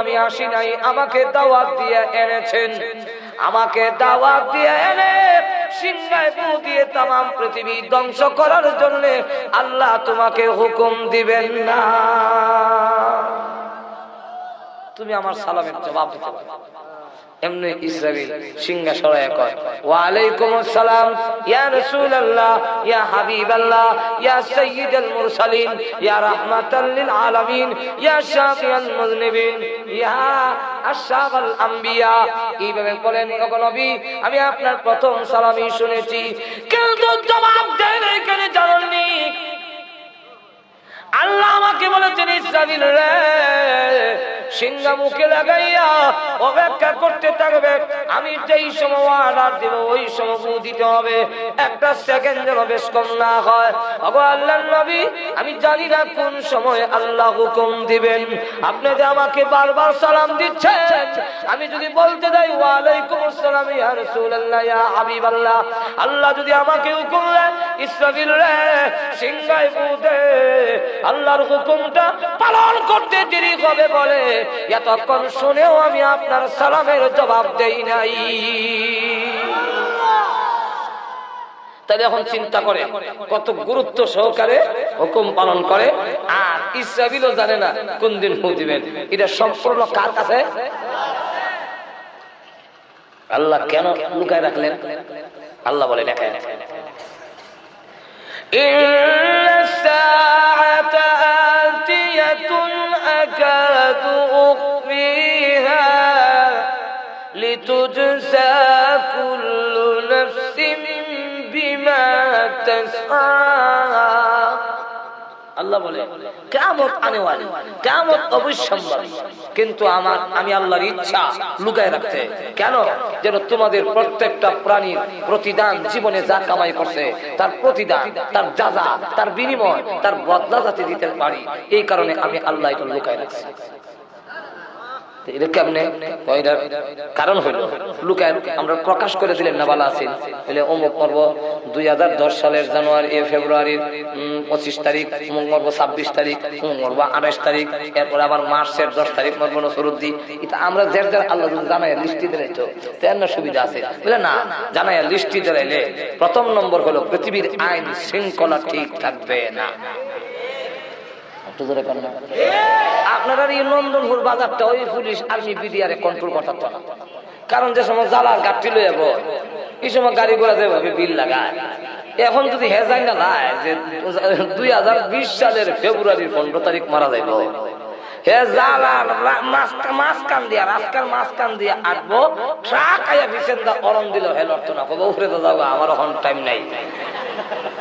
আমি আসি নাই, আমাকে দাওয়াত দিয়ে এনেছেন। আমাকে দাওয়াত দিয়ে এনে সিংহায় দিয়ে তাম পৃথিবী ধ্বংস করার জন্য আল্লাহ তোমাকে হুকুম দিবেন না। তুমি আমার সালামের জবাব দিতে পারো। এমনি ইসরাইল সিংহাসনে কয় ওয়া আসসালাম, ইয়া রাসূলুল্লাহ, ইয়া হাবিবাল্লাহ, ইয়া সাইয়্যিদুল মুরসালিন, ইয়া রাহমাতাল লিল আলামিন, ইয়া শাফিয়াল মুযনিবিন ইয়া আশরাফাল আম্বিয়া। এইভাবে বলেন ওগো নবী, আমি আপনার প্রথম সালামই শুনেছি। কিন্তু জবাব দেন এখানে জানেননি আল্লাহ আমাকে বলেছেন ইসরাফিল রে সিংহা মুখে লাগাইয়া অপেক্ষা করতে থাকবে। আমি যেই সময় অর্ডার দেব, ওই সময় দিতে হবে। একটা সেকেন্ড যেন বেশ কম না হয়। অগো নবী, আমি জানি না কোন সময় আল্লাহ হুকুম দিবেন। আপনি যে আমাকে বারবার সালাম দিচ্ছেন, আমি যদি বলতে যাই, ওয়ালাইকুম আসসালাম, ইয়া রাসূলুল্লাহ, ইয়া হাবিবাল্লাহ। আল্লাহ যদি আমাকে হুকুম দেয় ইসরাফিল রে সিংহায় ফু দে আল্লাহর হুকুমটা পালন করতে দেরি হবে বলে। এতক্ষণ শুনেও আমি আপনার সালামের জবাব দেই নাই। তাহলে এখন চিন্তা করে কত গুরুত্ব সহকারে হুকুম পালন করে আর ইসরাবিলও জানে না কোন দিন হু দিবেন এটা সম্পূর্ণ কার কাছে আল্লাহ কেন লুকায় রাখলেন আল্লাহ বলে দেখায় إن الساعة آتية أكاد أخفيها لتجزى كل نفس بما تسعى আল্লাহ বলে কেমত আনেওয়ালি কেমত অবশ্যম্ভাবী কিন্তু আমার, আমি আল্লাহর ইচ্ছা লুকায় রাখতে। কেন? যেন তোমাদের প্রত্যেকটা প্রাণীর প্রতিদান জীবনে যা কামাই করছে, তার প্রতিদান, তার যাজা, তার বিনিময়, তার বদলা যাতে দিতে পারি, এই কারণে আমি আল্লাহ এটা লুকায় রাখছি। আমরা তারিখ এরপরে আবার মার্চের দশ তারিখ এটা আমরা যার আল্লাহ জানাই লিস্টি দিলে তো তেন সুবিধা আছে। বুঝলে না জানাই লিস্টি দিলাইলে প্রথম নম্বর হলো পৃথিবীর আইন শৃঙ্খলা ঠিক থাকবে না। একটু আপনারা এই নন্দনপুর বাজারটা, ওই পুলিশ আর্মি কন্ট্রোল করতে। কারণ যে সময় জ্বালার গাড়ি লয়ে যাব, এই সময় গাড়ি ঘোড়া যেভাবে বিল লাগায়। এখন যদি হেজাই না লাই যে দুই হাজার বিশ সালের ফেব্রুয়ারির পনেরো তারিখ মারা যাইব। হে দা দিল হে আমার এখন টাইম নাই।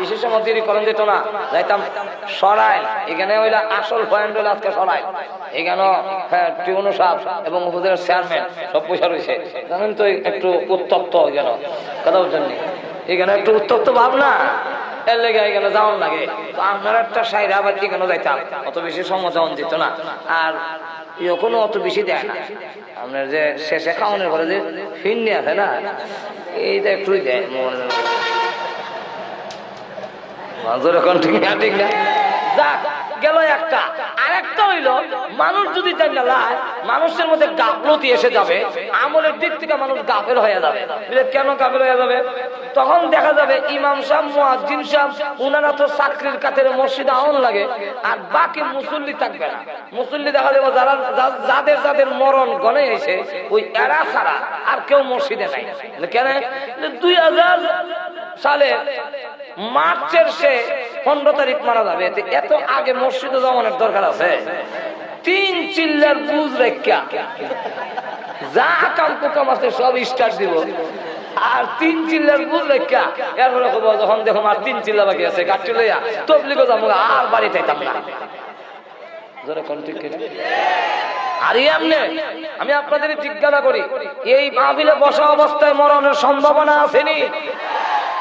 বিশেষ মধ্যে করণ যেত না, যাইতাম সরাই। এখানে হইলে আসল পয়েন্ট হইলে আজকে সরাই। এখানে হ্যাঁ টিউনু সাহেব এবং উপজেলার চেয়ারম্যান সব পয়সা রয়েছে। জানেন তো, একটু উত্তপ্ত এখানে কথা বলছেন? এখানে একটু উত্তপ্ত ভাব না এর লেগে এখানে যাওয়ার লাগে। তো আপনার একটা আবার যাইতাম, অত বেশি সময় না। আর অত বেশি দেয় আপনার যে শেষে খাওয়ানোর পরে যে ফিন্নি আছে না, এইটা একটুই দেয় মনে এখন যাক, গেল একটা। আরেকটা হইল, মানুষ যদি মানুষের মধ্যে এসে যাবে, আমলের দিক থেকে মানুষ হয়ে যাবে। কেন হয়ে যাবে? তখন দেখা যাবে ইমাম সাহেব উনারা তো চাকরির কাছে মসজিদে আউন লাগে, আর বাকি মুসল্লি থাকবে না। মুসল্লি দেখা যাবে যারা যাদের যাদের মরণ গনে এসে, ওই এরা ছাড়া আর কেউ মসজিদে নাই। কেন? দুই হাজার সালে মার্চের সে পনেরো তারিখ মারা যাবে। এতে আগে মসজিদে জমানের দরকার আছে। তিন চিল্লার বুঝ রেখা। যা কাম কুকাম আছে সব স্টার্ট দিব। আর তিন চিল্লার বুঝলে কা এরপরে যখন দেখো আর তিন চিল্লা বাকি আছে গাছটি লইয়া তবলিগো যাব, আর বাড়িতে যাইতাম না। আমি আপনাদের জিজ্ঞাসা করি, এই মাহফিলে বসা অবস্থায় মরণের সম্ভাবনা আসেনি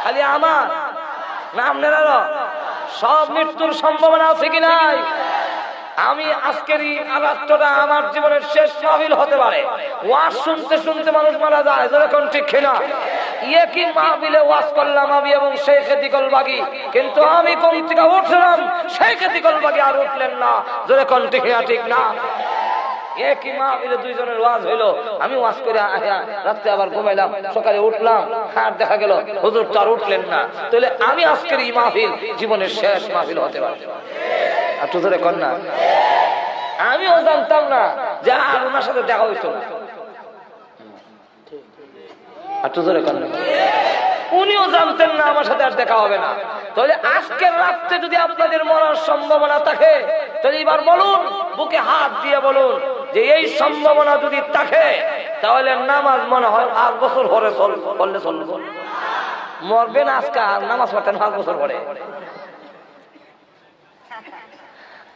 খালি আমার না আপনারা সব মৃত্যুর সম্ভাবনা আছে কি নাই? আমি আজকের এই রাত্রটা আমার জীবনের শেষ মাহফিল হতে পারে। ওয়াজ শুনতে শুনতে মানুষ মারা যায় যেরকম ঠিক কিনা? ইয়ে করলাম আমি এবং বাগি? কিন্তু আমি কোন থেকে উঠলাম? শেখ দিকল বাগি আর উঠলেন না যেরকম ঠিক না ঠিক না? একই মা মিলে দুইজনের ওয়াজ হইল। আমি ওয়াজ করে রাত্রে আবার ঘুমাইলাম, সকালে উঠলাম, আর দেখা গেল হুজুর তো উঠলেন না। তাহলে আমি আজকের এই মাহফিল জীবনের শেষ মাহফিল হতে পারে। আর তো ধরে না। আমিও জানতাম না যে আর ওনার সাথে দেখা হইতো আর তো ধরে কর না। উনিও জানতেন না আমার সাথে আর দেখা হবে না। তাহলে আজকের রাত্রে যদি আপনাদের মরার সম্ভাবনা থাকে তাহলে এবার বলুন, বুকে হাত দিয়ে বলুন যে এই সম্ভাবনা যদি থাকে, তাহলে নামাজ মনে হয় পাঁচ বছর পরে চল- করলে চলবে। মরবেন আজকে, আর নামাজ পড়তেন পাঁচ বছর পরে।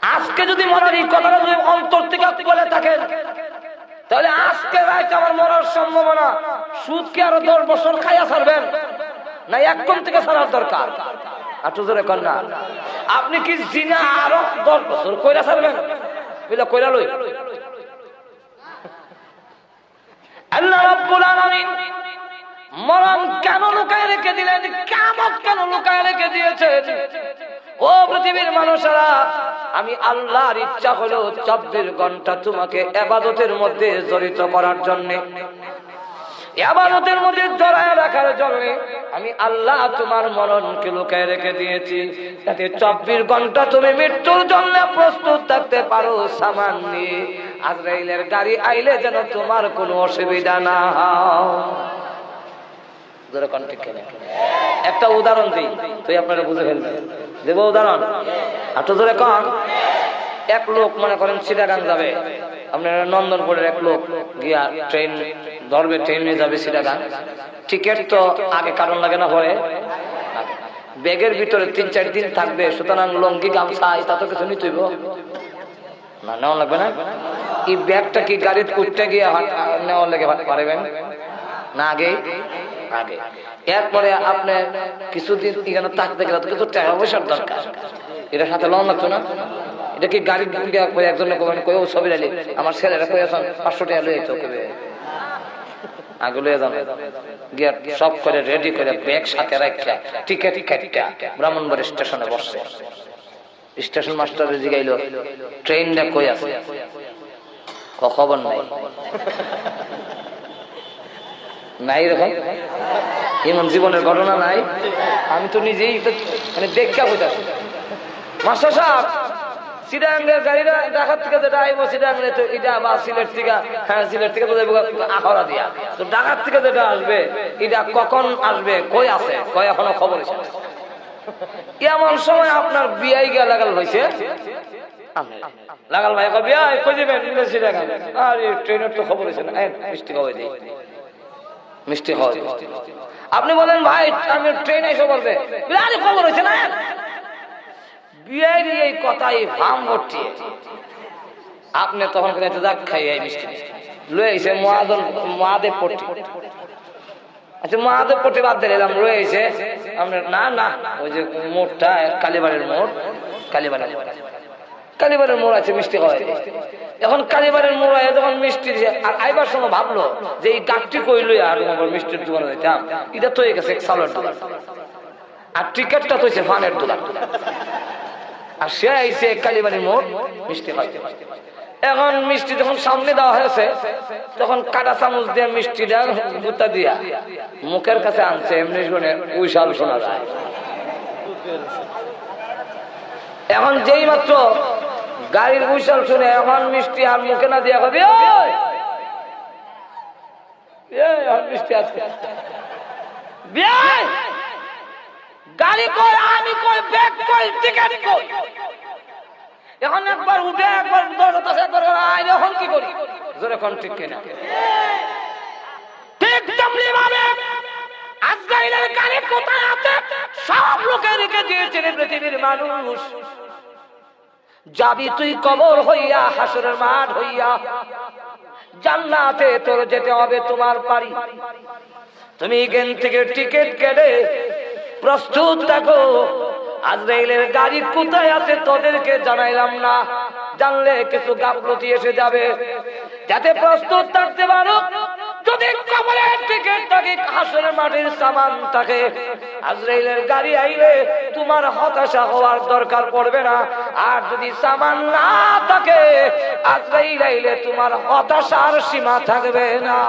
আজকে যদি মরার এই কথাটা যদি অন্তর থেকে বলে থাকেন, তাহলে আজকে রাইতে আমার মরার সম্ভাবনা, সুদ কি আরও দশ বছর খাইয়া ছাড়বেন? না একদম থেকে ছাড়ার দরকার? আটু জোরে কন্যা আপনি কি জিনা আরও দশ বছর কইরা ছাড়বেন? কইরা লই। আল্লাহ রাব্বুল আলামিন মরণ কেন লুকায় রেখে দিলেন? কামত কেন লুকায় রেখে দিয়েছেন? ও পৃথিবীর মানুষেরা, আমি আল্লাহর ইচ্ছা হলো চব্বিশ ঘণ্টা তোমাকে এবাদতের মধ্যে জড়িত করার জন্য। এবাদতের মধ্যে জড়ায় রাখার জন্য আমি আল্লাহ তোমার মরণকে লুকায় রেখে দিয়েছি। যাতে চব্বিশ ঘণ্টা তুমি মৃত্যুর জন্য প্রস্তুত থাকতে পারো সামান নিয়ে আজরাইলের গাড়ি আইলে যেন তোমার কোনো অসুবিধা না হয়? একটা উদাহরণ দিই, তুই আপনারা বুঝে ফেলবেন। দেব উদাহরণ? আর তো জোরে কন, এক লোক মনে করেন সিটাগাং যাবে। আপনার নন্দনপুরের এক লোক গিয়া ট্রেন ধরবে, ট্রেনে যাবে সিটাগাং টিকিট তো আগে কারণ লাগে না পরে। ব্যাগের ভিতরে তিন চার দিন থাকবে, সুতরাং লঙ্গি, গামছা এটা তো কিছু নিতেইব। না, নেওয়া লাগবে না? এই ব্যাগটা কি গাড়িতে উঠতে গিয়ে নেওয়ার লেগে পারবেন না আগে? আগে। এরপরে আপনি কিছুদিন এখানে থাকতে গেলে কিছু টাকা পয়সার দরকার। এটা সাথে লোন লাগতো না? এটা কি গাড়ি গিয়া কই একজনে কবেন কই ও ছবি আলি আমার ছেলেরা কই আছেন পাঁচশো টাকা লয়ে কবে আগে করে রেডি করে ব্যাগ সাথে ব্রাহ্মণবাড়ি স্টেশনে বসছে। স্টেশন মাস্টার জিগাইল, ট্রেনটা কই আছে? খবর নাই। নাই এরকম? এমন জীবনের ঘটনা নাই? আমি তো নিজেই মানে দেখা হইতাছি মাস্টার সাহেব গাড়িটা থেকে এটা বা সিলেট হ্যাঁ সিলেট দিয়া। তো থেকে যেটা আসবে, এটা কখন আসবে, কই আছে? কই এখনও খবর এমন সময় আপনার বিয়াই গিয়া লাগাল হয়েছে লাগাল ভাই কই বিয়াই কই সিডাঙ্গা আরে ট্রেনের তো খবর এসে না। মিষ্টি খাওয়াই দিই। মিষ্টি খাওয়া আপনি বলেন ভাই, আমি ট্রেনে এসে বলবে আরে, খবর হয়েছে না? বিয়ের এই কথাই ভাম ঘটিয়ে আপনি তখন করে যাক খাই এই মিষ্টি। লয়ে এসে মহাজন, মহাদেব পট্টি আচ্ছা মহাদেব পট্টি বাদ দিলাম রয়ে এসে আপনার না না, ওই যে মোড়টা, কালীবাড়ির মোড় কালীবাড়ির কালীবাড়ির মোড় আছে, মিষ্টি খাওয়াই এখন কালীবাড়ির আয় যখন মিষ্টি আর আইবার সময় ভাবলো যে এই গাছটি কইলই আর মিষ্টির দোকানে দিতাম এটা তো গেছে সালের দোকান। আর টিকেটটা তো ফানের দোকান। আর সে আইসে কালীবাড়ির মোড়, মিষ্টি খাইতে এখন মিষ্টি যখন সামনে দেওয়া হয়েছে, তখন কাটা চামচ দিয়ে মিষ্টিটা গুতা দিয়া মুখের কাছে আনছে, এমনি শুনে উইশাল শোনা যায়। এখন যেই মাত্র গাড়ির উইশাল শুনে এখন মিষ্টি আর মুখে না দিয়া কবি, "ওই! এখন মিষ্টি আছে। বিয়াই! গাড়ি কই, আমি এখন উঠে এখন কি ঠিক সব লোকে রেখে দিয়েছেন পৃথিবীর মানুষ। যাবি তুই কবর হইয়া, হাসরের মাঠ হইয়া। জান্নাতে তোর যেতে হবে তোমার পারি তুমি এখান থেকে টিকিট কেটে প্রস্তুত থাকো। আজরাইলের গাড়ি কোথায় আছে তোদেরকে জানাইলাম না। জানলে কিছু গাফলতি এসে যাবে। যাতে প্রস্তুত থাকতে পারো, যদি কবরের টিকিট থাকে, হাসরের মাটির সামান থাকে। আজরাইলের গাড়ি আইলে তোমার হতাশা হওয়ার দরকার পড়বে না। আর যদি সামান না থাকে, আজরাইল আইলে তোমার হতাশার সীমা থাকবে না।